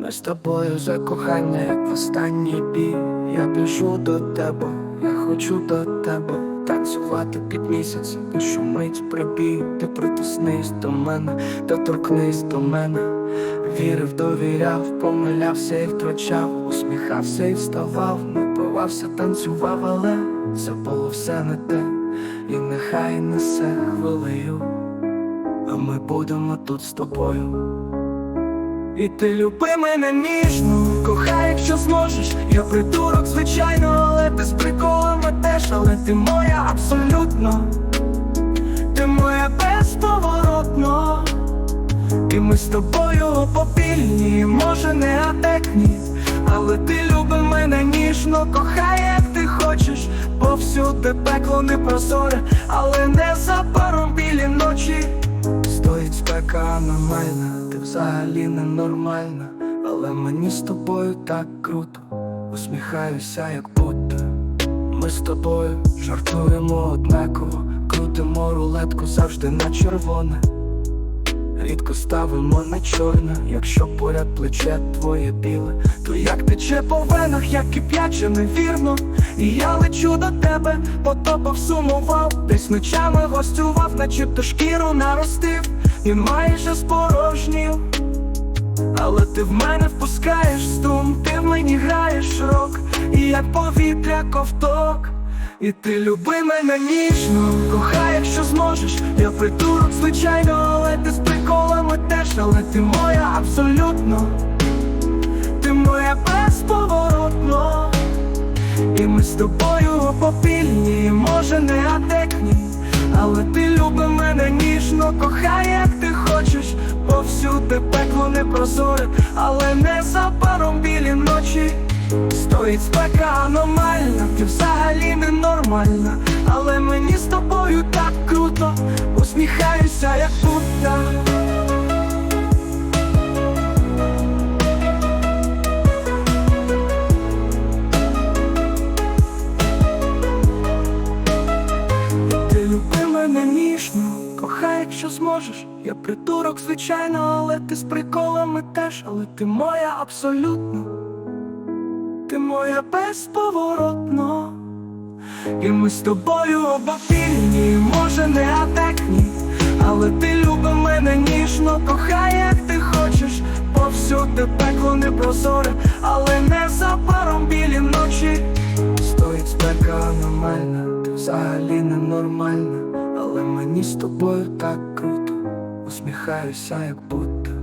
Ми з тобою за кохання, як в останній бій. Я біжу до тебе, я хочу до тебе танцювати під місяцем, і шумить прибій, ти притиснись до мене, та торкнись до мене. Вірив, довіряв, помилявся і втрачав, усміхався і вставав, напивався, танцював, але це було все не те, і нехай несе хвилею, а ми будемо тут з тобою. І ти люби мене ніжно, кохай, якщо зможеш. Я придурок, звичайно, але ти з приколами теж, але ти моя абсолютно, ти моя безповоротно. І ми з тобою попільні, може не адекні, але ти люби мене ніжно, кохай, як ти хочеш, повсюди пекло не прозоре, але не за паром аномальна, ти взагалі ненормальна, але мені з тобою так круто, усміхаюся, як будто ми з тобою жартуємо однаково, крутимо рулетку завжди на червоне. Рідко ставимо на чорне, якщо поряд плече твоє біле, то як тече по венах, як кип'яче, невірно. І я лечу до тебе, потопав, сумував, десь ночами гостював, начебто шкіру наростив, і майже спорожнів. Але ти в мене впускаєш струм, ти в мені граєш рок, і як повітря ковток. І ти люби мене ніжно, кохай, якщо зможеш. Я придурок, звичайно, але ти з приколами теж, але ти моя абсолютно, ти моя безповоротно. І ми з тобою попільні, може не адекні, але ти люби мене ніжно, кохай, прозоре, але не за білі ночі. Стоїть спека аномальна, ти взагалі ненормальна, але мені з тобою так круто, усміхаюся, як якщо зможеш. Я придурок, звичайно, але ти з приколами теж, але ти моя абсолютно, ти моя безповоротно. І ми з тобою обопільні, може не адекні, але ти люби мене ніжно, кохай, як ти хочеш, повсюди пекло не прозоре, але не за білі ночі. Стоїть спека аномальна, ти взагалі ненормальна, мені з тобою так круто, усміхаюся, як будто.